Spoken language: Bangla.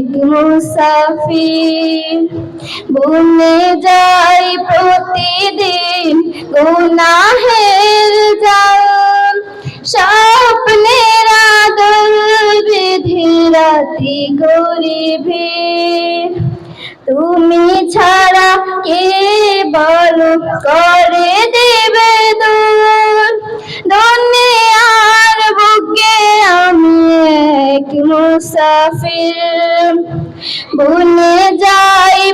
এক মুসাফির বনে যাই প্রতিদিন গুনাহের জাল। স্বপ্নের আদল বেঁধে রাতি গরিবের তুমি ছাড়া কে বলো করে দেবে দূর দুনিয়ার বুকে আমি এক फिर। भूल जाए